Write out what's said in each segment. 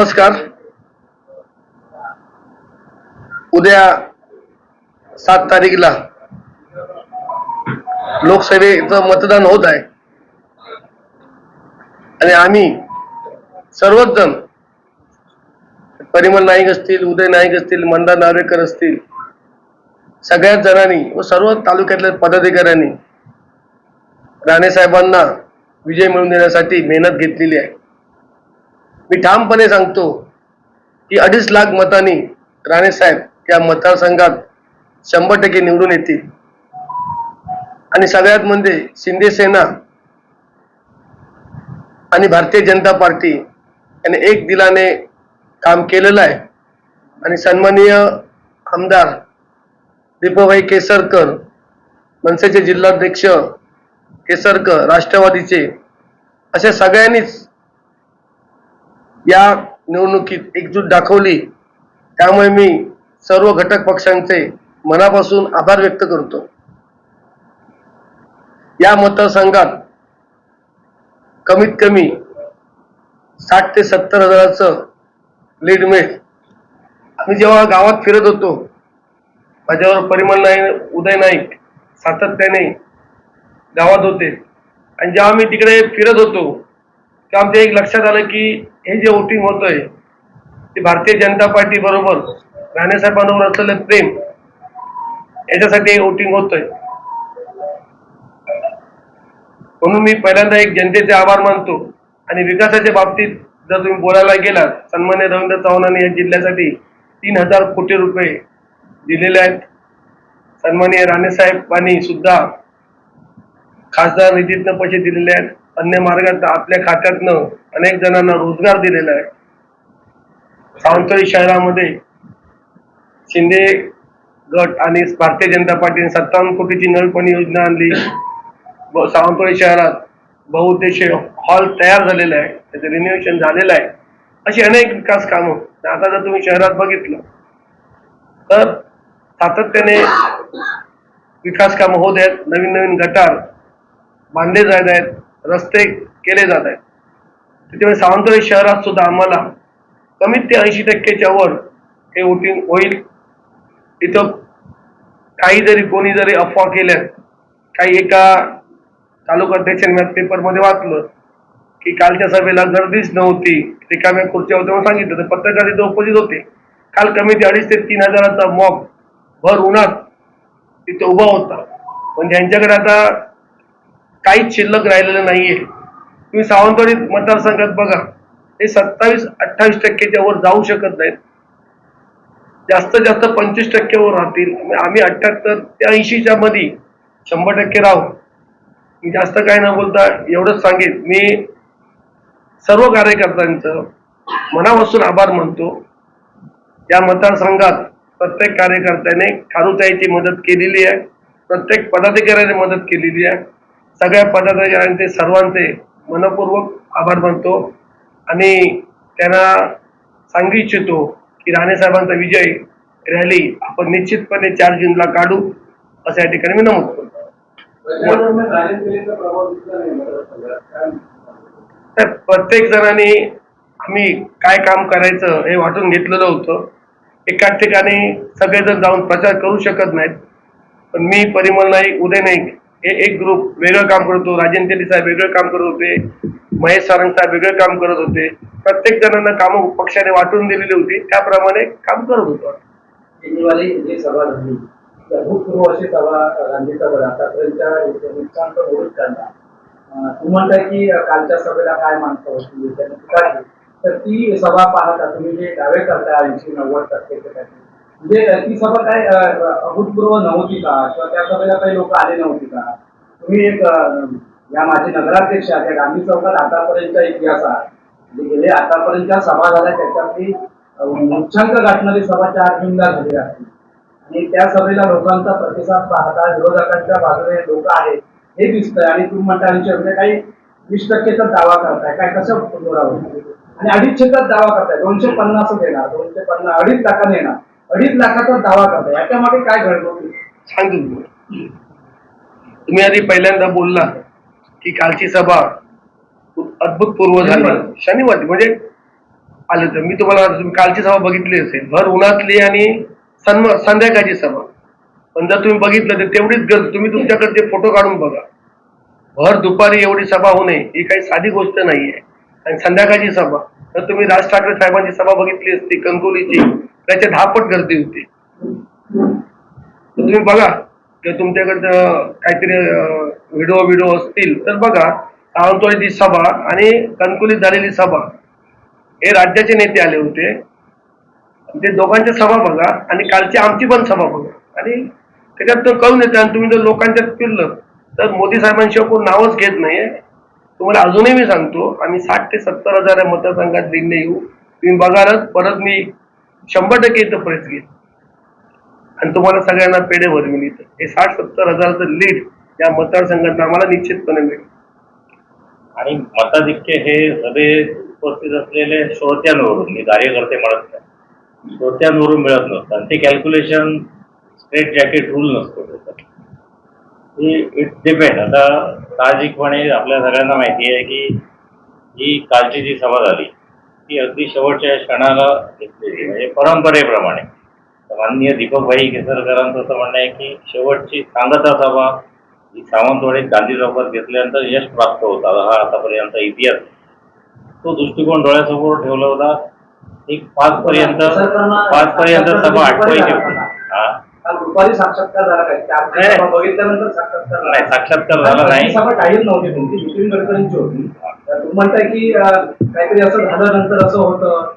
नमस्कार. उद्या सात तारीखला लोकसभेचं मतदान होत आहे. आणि आम्ही सर्वच जण परिमल नाईक असतील उदय नाईक असतील मंदा नार्वेकर असतील सगळ्याच जणांनी व सर्व तालुक्यातल्या पदाधिकाऱ्यांनी राणेसाहेबांना विजय मिळवून देण्यासाठी मेहनत घेतलेली आहे. मी ठामपणे सांगतो की अडीच लाख मतांनी राणे साहेब या मतदारसंघात शंभर टक्के निवडून येतील. आणि सगळ्यात म्हणजे शिंदे सेना आणि भारतीय जनता पार्टी यांनी एक दिलाने काम केलेलं आहे. आणि सन्माननीय आमदार दीपभाई केसरकर मनसेचे जिल्हाध्यक्ष केसरकर राष्ट्रवादीचे अशा सगळ्यांनीच या निवडणुकीत एकजूट दाखवली. त्यामुळे मी सर्व घटक पक्षांचे मनापासून आभार व्यक्त करतो. या मतदारसंघात कमीत कमी साठ ते सत्तर हजाराचं लीड मिळेल. आम्ही जेव्हा गावात फिरत होतो माझ्यावर परिमल नाईक उदय नाईक सातत्याने गावात होते. आणि जेव्हा मी तिकडे फिरत होतो तेव्हा आमच्या एक लक्षात आलं की हे जे वोटिंग होतंय ते भारतीय जनता पार्टी बरोबर राणेसाहेबांवर असलेलं प्रेम याच्यासाठी हे वोटिंग होतंय. म्हणून मी पहिल्यांदा एक जनतेचे आभार मानतो आणि विकासाच्या बाबतीत जर तुम्ही बोलायला गेलात सन्मान्य रवींद्र चव्हाणांनी या जिल्ह्यासाठी तीन हजार कोटी रुपये दिलेले आहेत. सन्मान्य राणेसाहेबांनी सुद्धा खासदार निधीतनं पैसे दिलेले आहेत. अन्य मार्गात आपल्या खात्यातनं अनेक जणांना रोजगार दिलेला आहे. सावंतवाडी शहरामध्ये शिंदे गट आणि भारतीय जनता पार्टीने सत्तावन्न कोटीची नळपणी योजना आणली. ब- सावंतवाडी शहरात बहुउद्देशीय हॉल तयार झालेला आहे. त्याचं रिनोव्हेशन झालेलं आहे. अशी अनेक विकास कामं. आता जर तुम्ही शहरात बघितलं तर सातत्याने विकास कामं होत आहेत. नवीन नवीन गटार बांधले जात आहेत. रस्ते केले जात आहेत. त्याच्यामुळे सावंतवाडी शहरात सुद्धा आम्हाला कमीत ते ऐंशी टक्केच्या वर हे वोटिंग होईल. इथं काही जरी कोणी जरी अफवा केल्या काही एका तालुका अध्यक्षांनी पेपरमध्ये वाचलं की कालच्या सभेला गर्दीच नव्हती रिकाम्या खुर्च्या होत्या म्हणून सांगितलं तर पत्रकार इथं उपस्थित होते. काल कमी ते अडीच ते तीन हजाराचा मॉब भर उन्हात तिथं उभा होता. पण ज्यांच्याकडे आता काहीच शिल्लक राहिलेलं नाहीये. तुम्ही सावंतवाडी मतदारसंघात बघा ते सत्तावीस अठ्ठावीस टक्केच्या वर जाऊ शकत नाहीत. जास्तीत जास्त पंचवीस टक्क्यावर राहतील. आम्ही अठ्याहत्तर ते ऐंशीच्या मध्ये शंभर टक्के राहू. मी जास्त काय न बोलता एवढंच सांगेन. मी सर्व कार्यकर्त्यांचं मनापासून आभार मानतो. या मतदारसंघात प्रत्येक कार्यकर्त्याने खारुताईची मदत केलेली आहे. प्रत्येक पदाधिकाऱ्याने मदत केलेली आहे. सगळ्या पदाधिकाऱ्यांचे सर्वांचे मनपूर्वक आभार मानतो. आणि त्यांना सांगू इच्छितो की राणे साहेबांचा विजय रॅली आपण निश्चितपणे चार जूनला काढू असं या ठिकाणी मी नमूद करतो. तर प्रत्येक जणांनी आम्ही काय काम करायचं हे वाटून घेतलेलं होतं. एकाच ठिकाणी सगळेजण जाऊन प्रचार करू शकत नाहीत. पण मी परिमल नाईक उदय नाईक हे एक ग्रुप वेगळं काम करत होतो. राजेंद्र तेली साहेब वेगळं काम करत होते. महेश सारंग साहेब वेगळं काम करत होते. प्रत्येक जणांना कामं पक्षाने वाटून दिलेली होती. त्याप्रमाणे काम करत होतो सभा झाली. सभा नुकसान की कालच्या सभेला काय माणसं होती? तर ती सभा पाहता तुम्ही जे दावे करता ऐंशी नव्वद टक्के म्हणजे ती सभा काय अभूतपूर्व नव्हती का? किंवा त्या सभेला काही लोक आले नव्हते का? तुम्ही एक या माझे नगराध्यक्ष आहेत या गांधी चौकात आतापर्यंतचा इतिहास आहे म्हणजे गेले आतापर्यंतच्या सभा झाल्या त्याच्यातली अं, उच्चांक गाठणारी सभा चार जूनला झाली आहे आणि त्या सभेला लोकांचा प्रतिसाद पाहता विरोधकांच्या बाजूने लोक आहेत हे दिसतंय. आणि तुम्ही म्हणता ऐंशी म्हणजे काही वीस टक्केचा दावा करताय. काय कसं जोरावर आणि अडीचशेचा दावा करताय. दोनशे पन्नास येणार दोनशे पन्नास अडीच टक्का येणार. अडीच लाखाचा दावा करताय. याच्या मागे काय घडलं सांगतो. तुम्ही तुम्ही आधी पहिल्यांदा बोलला की कालची सभा अद्भुतपूर्व झाली. शनिवारी. म्हणजे आले होते मी तुम्हाला तुम्ही कालची सभा बघितली असेल. भर उन्हातली आणि सन्म संध्याकाळची सभा. पण जर तुम्ही बघितलं तर तेवढीच गर्दी तुम्ही तुमच्याकडचे फोटो काढून बघा. भर दुपारी एवढी सभा होणे ही काही साधी गोष्ट नाहीये. आणि संध्याकाळची सभा. तर तुम्ही राज ठाकरे साहेबांची सभा बघितली असती कणकोलीची त्याच्या दहा पट गर्दी होती. तर तुम्ही बघा किंवा तुमच्याकडचं काहीतरी व्हिडिओ व्हिडिओ असतील तर बघा सावंतवाडीची सभा आणि कणकुलीत झालेली सभा. हे राज्याचे नेते आले होते. ते दोघांच्या सभा बघा आणि कालची आमची पण सभा बघा. आणि त्याच्यात तो कळून येतं आणि तुम्ही जर लोकांच्यात फिरलं तर मोदी साहेबांशिवाय कोण नावच घेत नाहीये. तुम्हाला अजूनही मी सांगतो आम्ही साठ ते सत्तर हजार मतदारसंघात निर्णय येऊ. तुम्ही बघालच परत मी शंभर टक्के इथं प्रेस घेईन. आणि तुम्हाला सगळ्यांना पेढेवर मी इथं हे साठ सत्तर हजाराचं लीड या मतदारसंघात आम्हाला निश्चितपणे मिळेल. आणि मताधिक्य हे सभे उपस्थित असलेले श्रोत्यांवरून मी कार्यकर्ते म्हणत नाही. श्रोत्यांवरून मिळत नसतं. आणि ते कॅल्क्युलेशन स्ट्रेट जॅकेट रूल नसतो त्याचा. इट डिपेंड आता साहजिकपणे आपल्या सगळ्यांना माहिती आहे की ही कालची जी सभा झाली ती अगदी शेवटच्या क्षणाला घेतलेली. म्हणजे परंपरेप्रमाणे. माननीय दीपकभाई केसरकरांचं असं म्हणणं आहे की शेवटची सांगता सभा ही सावंतवाडीत गांधी चौकात घेतल्यानंतर यश प्राप्त होत. हा आतापर्यंत इतिहास. तो दृष्टिकोन डोळ्यासमोर ठेवला होता. एक पाच पर्यंत पाच पर्यंत सभा आठवायची होती. हा? दुपारी साक्षात्कार झाला काय? बघितल्यानंतर साक्षात्कार झाला. नाही साक्षात्कार झाला नाही. सभा जाहीर नव्हती तुमची. नितीन गडकरींची होती. तुम्ही म्हणताय की काहीतरी असं झालं नंतर असं होतं.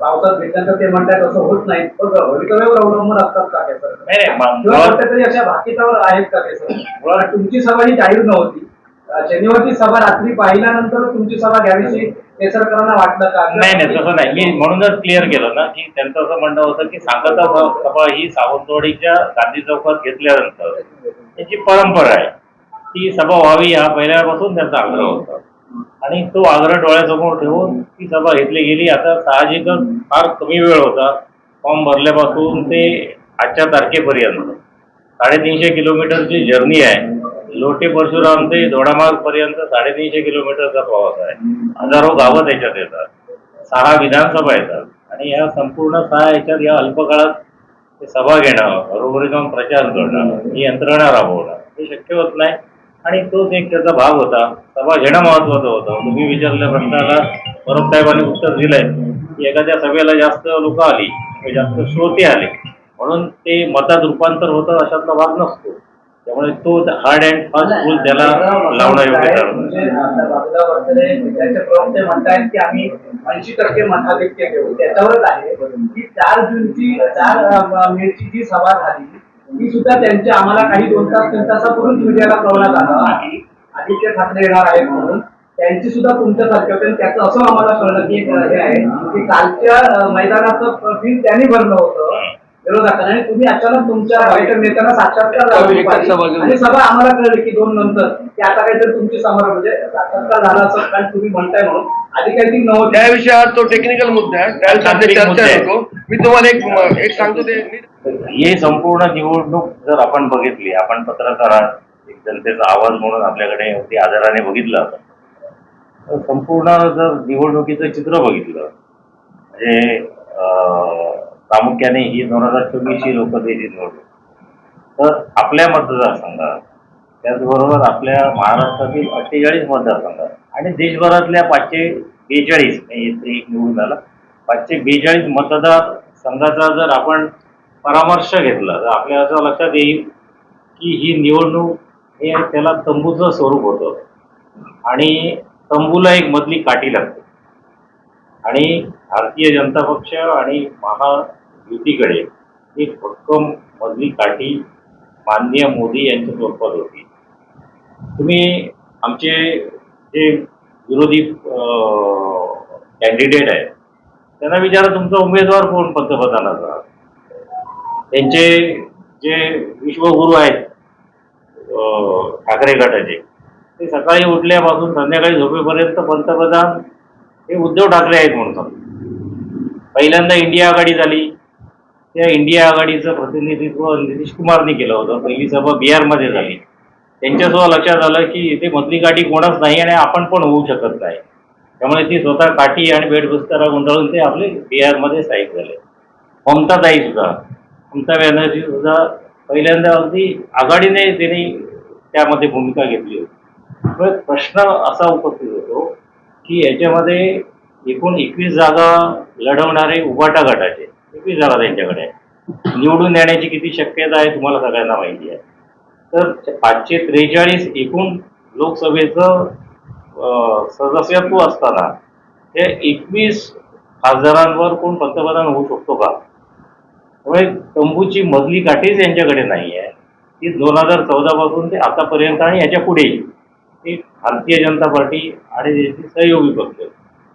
पावसात भेटल्यानंतर ते म्हणतायत असं होत नाही. भवितव्यावर अवलंबून असतात का ते सर नाही अशा भाकितावर आहेत का ते सर तुमची सभा ही जाहीर नव्हती. शनिवारची सभा रात्री पाहिल्यानंतर तुमची सभा घ्यावीशी केसरकरांना वाटलं का? नाही नाही तसं नाही. मी म्हणूनच क्लिअर केलं ना की त्यांचं असं म्हणणं होतं की सांगता सभा ही सावंतवाडीच्या गांधी चौकात घेतल्यानंतर त्याची परंपरा आहे. ती सभा व्हावी हा पहिल्यापासून त्यांचा आग्रह होता. आणि तो आग्रह डोळ्यासमोर ठेवून ती सभा घेतली गेली. आता साहजिकच फार कमी वेळ होता. फॉर्म भरल्यापासून ते आजच्या तारखेपर्यंत. साडेतीनशे किलोमीटरची जर्नी आहे. लोटे परशुराम ते दोडामार्ग पर्यंत साडेतीनशे किलोमीटरचा प्रवास आहे. हजारो गावं त्याच्यात येतात. सहा विधानसभा येतात. आणि या संपूर्ण सहा याच्यात या अल्पकाळात ते सभा घेणं बरोबरी जाऊन प्रचार करणं ही यंत्रणा राबवणं हे शक्य होत नाही. आणि तोच एक त्याचा भाग होता सभा घेणं महत्वाचं होतं. तुम्ही विचारल्या प्रश्नाला परब साहेबांनी उत्तर दिलंय. की एखाद्या सभेला जास्त लोक आली किंवा जास्त श्रोते आले. म्हणून ते मतात रूपांतर होतं अशातला भाग नसतो. त्यामुळे तो हार्ड अँड फास्ट रूल त्याला लावणं योग्य ठरतं म्हणजे म्हणतायत की आम्ही ऐंशी टक्के मताधिक्य घेऊ. त्याच्यावरच आहे. की चार जूनची चार मेची जी सभा झाली ती सुद्धा त्यांची आम्हाला काही दोन तास तीन तासापूर्वीच मीडियाला कळवण्यात आलं आदित्य ठाकरे येणार आहेत म्हणून. त्यांची सुद्धा तुमच्यासारखे होते आणि त्याचं असं आम्हाला कळलं की एक हे आहे. की कालच्या मैदानाचं बिल त्यांनी भरलं होतं. विरोधाकडे आणि तुम्ही अचानक तुमच्या वाईट नेत्यांना साक्षात्कार. आणि सभा आम्हाला कळली की दोन नंतर. की आता काहीतरी तुमची सभा म्हणजे साक्षात्कार झाला असं कारण तुम्ही म्हणताय म्हणून. त्या विषयावर तो टेक्निकल मुद्दा आहे. चर्चा. नको मी तुम्हाला एक एक सांगतो ते ही संपूर्ण निवडणूक जर आपण बघितली आपण पत्रकार एक जनतेचा आवाज म्हणून आपल्याकडे अगदी आदराने बघितलं आता तर संपूर्ण जर निवडणुकीचं चित्र बघितलं म्हणजे प्रामुख्याने ही दोन हजार चोवीसची लोकसभेची निवडणूक. तर आपल्या मतदारसंघात त्याचबरोबर आपल्या महाराष्ट्रातील अठ्ठेचाळीस मतदारसंघात आणि देशभरातल्या पाचशे बेचाळीस एक निवडून झाला. पाचशे बेचाळीस मतदार संघाचा जर आपण परामर्श घेतला तर आपल्या असं लक्षात येईल की ही निवडणूक हे त्याला तंबूचं स्वरूप होतं. आणि तंबूला एक मधली काठी लागते. आणि भारतीय जनता पक्ष आणि महायुतीकडे एक भक्कम मधली काठी माननीय मोदी यांच्या स्वरूपात होती. तुम्ही आमचे जे विरोधी कॅन्डिडेट आहेत त्यांना विचारा तुमचा उमेदवार कोण पंतप्रधानाचा. त्यांचे जे विश्वगुरू आहेत ठाकरे गटाचे ते सकाळी उठल्यापासून संध्याकाळी झोपेपर्यंत पंतप्रधान हे उद्धव ठाकरे आहेत म्हणून पहिल्यांदा इंडिया आघाडी झाली. त्या इंडिया आघाडीचं प्रतिनिधित्व नितीश कुमारने केलं होतं. पहिली सभा बिहारमध्ये झाली. त्यांच्यासुद्धा लक्षात आलं की इथे मधली काठी कोणच नाही आणि आपण पण होऊ शकत नाही. त्यामुळे ती स्वतः काठी आणि बेडबुस्तारा गुंडाळून ते आपले बिहारमध्ये स्थायिक झाले. ममताताई सुद्धा. ममता बॅनर्जी सुद्धा पहिल्यांदा अगदी आघाडीने त्यांनी त्यामध्ये भूमिका घेतली होती. त्यामुळे प्रश्न असा उपस्थित होतो की याच्यामध्ये एकूण एकवीस जागा लढवणारे उभाटा गटाचे एकवीस जागा त्यांच्याकडे आहे निवडून येण्याची किती शक्यता आहे तुम्हाला सगळ्यांना माहिती आहे. तर पाचशे त्रेचाळीस एकूण लोकसभेचं सदस्यत्व असताना हे एकवीस खासदारांवर कोण पंतप्रधान होऊ शकतो का? त्यामुळे तंबूची मधली काठीच यांच्याकडे नाही आहे ती दोन हजार चौदापासून ते आतापर्यंत आणि याच्या पुढेही ही भारतीय जनता पार्टी आणि त्याचे सहयोगी पक्ष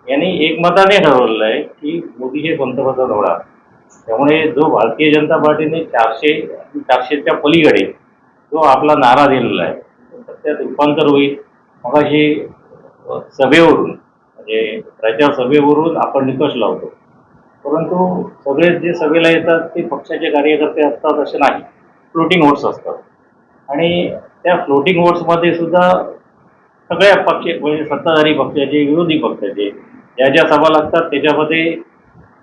यांनी एकमताने ठरवलेलं आहे की मोदी हे पंतप्रधान होणार. त्यामुळे जो भारतीय जनता पार्टीने चारशे चारशेच्या पलीकडे जो आपला नारा दिलेला आहे त्यात रूपांतर होईल. मग अशी सभेवरून म्हणजे प्रचार सभेवरून आपण निकष लावतो. परंतु सगळे जे सभेला येतात ते पक्षाचे कार्यकर्ते असतात असे नाही. फ्लोटिंग वोट्स असतात. आणि त्या फ्लोटिंग वोट्समध्ये सुद्धा सगळ्या पक्ष म्हणजे सत्ताधारी पक्षाचे विरोधी पक्षाचे ज्या ज्या सभा लागतात त्याच्यामध्ये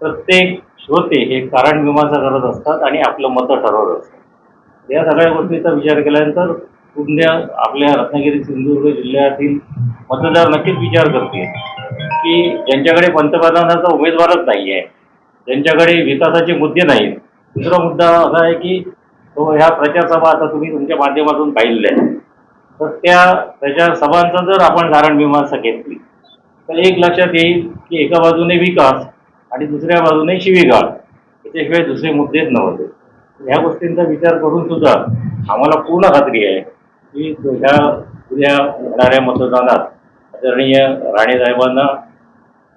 प्रत्येक श्रोते हे कारण मीमांसा करत असतात आणि आपलं मतं ठरवत असतात. या सगळ्या गोष्टीचा विचार केल्यानंतर उद्या आपल्या रत्नागिरी सिंधुदुर्ग जिल्ह्यातील मतदार नक्कीच विचार करतील की ज्यांच्याकडे पंतप्रधानाचा उमेदवारच नाही आहे ज्यांच्याकडे विकासाचे मुद्दे नाहीत. दुसरा मुद्दा असा आहे की तो ह्या प्रचार सभा आता तुम्ही तुमच्या माध्यमातून पाहिलेल्या आहेत. तर त्या प्रचारसभांचा जर आपण धारण मीमांसा घेतली तर एक लक्षात येईल की एका बाजूने विकास आणि दुसऱ्या बाजूने शिवीगाळ. याच्याशिवाय दुसरे मुद्देच नव्हते. ह्या गोष्टींचा विचार करून सुद्धा आम्हाला पूर्ण खात्री आहे की ह्या उद्या होणाऱ्या मतदानात आदरणीय राणेसाहेबांना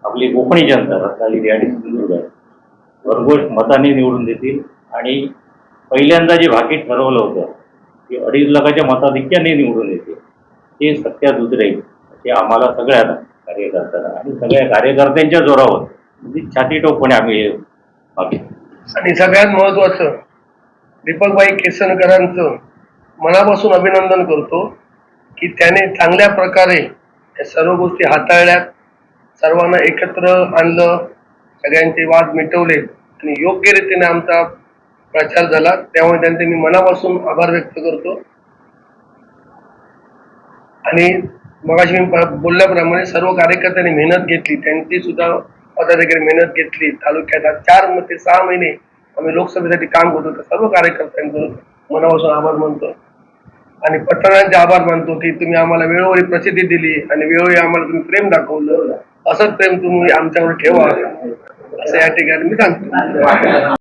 आपली कोकणी जनता रत्नागिरी आणि सिंधुदुर्ग भरघोष मताने निवडून देतील. आणि पहिल्यांदा जे भाकीत ठरवलं होतं की अडीच लाखाच्या मताधिक्याने निवडून येते ते सत्यात उतरेल हे आम्हाला सगळ्यांना कार्यकर्त्यांना आणि सगळ्या कार्यकर्त्यांच्या जोरावर म्हणजे छातीटोकपणे आम्ही हे मागितलं आणि सगळ्यात महत्वाचं दीपकबाई केसनकरांचं मनापासून अभिनंदन करतो की त्याने चांगल्या प्रकारे या सर्व गोष्टी हाताळल्यात. सर्वांना एकत्र आणलं सगळ्यांचे वाद मिटवले आणि योग्य रीतीने आमचा प्रचार झाला. त्यामुळे त्यांचे मी मनापासून आभार व्यक्त करतो. आणि मगाशी मी बोलल्याप्रमाणे सर्व कार्यकर्त्यांनी मेहनत घेतली. त्यांची सुद्धा पदाधिकारी मेहनत घेतली. तालुक्यात चार ते सहा महिने आम्ही लोकसभेसाठी काम करतो तर सर्व कार्यकर्त्यांकडून मनापासून आभार मानतो. आणि पत्रकारांचे आभार मानतो की तुम्ही आम्हाला वेळोवेळी प्रसिद्धी दिली आणि वेळोवेळी आम्हाला तुम्ही प्रेम दाखवलं. असंच प्रेम तुम्ही आमच्यावर ठेवा. असं या ठिकाणी मी सांगतो.